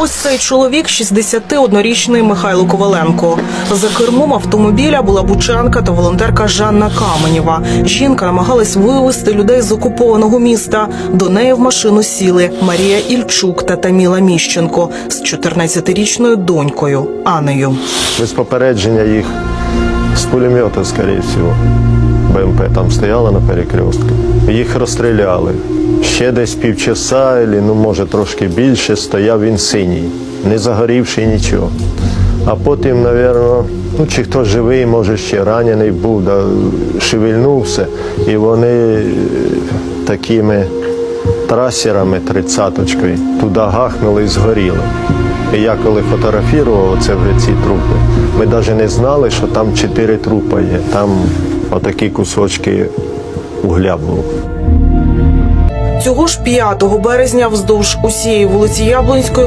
Ось цей чоловік, 61-річний Михайло Коваленко. За кермом автомобіля була бучанка та волонтерка Жанна Каменєва. Жінка намагалась вивезти людей з окупованого міста. До неї в машину сіли Марія Ільчук та Таміла Міщенко з 14-річною донькою Анею. Без попередження їх з пулемета, скоріше всього. БМП там стояла на перекрестку. Їх розстріляли. Ще десь півчаса, ну може трошки більше, стояв він синій, не загорівший нічого. А потім, мабуть, ну чи хто живий, може ще ранений був, да, шевельнувся, і вони е, такими трасерами тридцяточкою туди гахнули і згоріли. І я коли фотографував це вже ці трупи, ми навіть не знали, що там чотири трупа є. Там отакі кусочки угля було. Цього ж 5 березня вздовж усієї вулиці Яблонської